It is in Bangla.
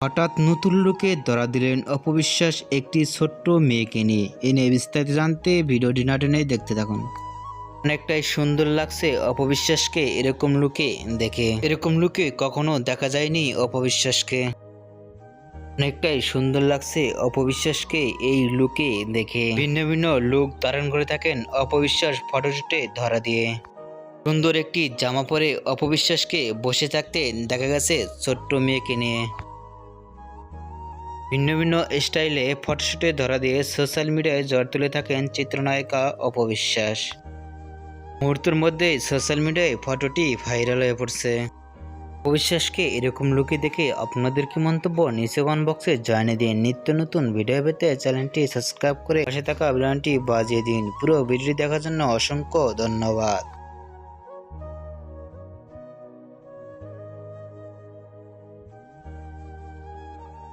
হঠাৎ নতুন লোকে ধরা দিলেন অপবিশ্বাস একটি ছোট্ট মেয়েকে নিয়ে। এ নিয়ে বিস্তারিত জানতে ভিডিওটি না টেনে দেখতে থাকুন। অনেকটাই সুন্দর লাগছে অপবিশ্বাসকে এরকম লুকে দেখে। এরকম লুকে কখনো দেখা যায়নি অপবিশ্বাসকে। অনেকটাই সুন্দর লাগছে অপবিশ্বাসকে এই লুকে দেখে। ভিন্ন ভিন্ন লুক ধারণ করে থাকেন অপবিশ্বাস ফটোশুটে ধরা দিয়ে। সুন্দর একটি জামা পরে অপবিশ্বাসকে বসে থাকতে দেখা গেছে ছোট্ট মেয়েকে নিয়ে। ভিন্ন ভিন্ন স্টাইলে ফটোশুটে ধরা দিয়ে সোশ্যাল মিডিয়ায় জ্বর তুলে থাকেন চিত্রনায়িকা অপবিশ্বাস মুহূর্তের মধ্যেই সোশ্যাল মিডিয়ায় ফটোটি ভাইরাল হয়ে পড়ছে। অবিশ্বাসকে এরকম লুকে দেখে আপনাদের কি মন্তব্য নিচে কমেন্ট বক্সে জানিয়ে দিন। নিত্য নতুন ভিডিও পেতে চ্যানেলটি সাবস্ক্রাইব করে পাশে থাকা বেলনটি বাজিয়ে দিন। পুরো ভিডিওটি দেখার জন্য অসংখ্য ধন্যবাদ।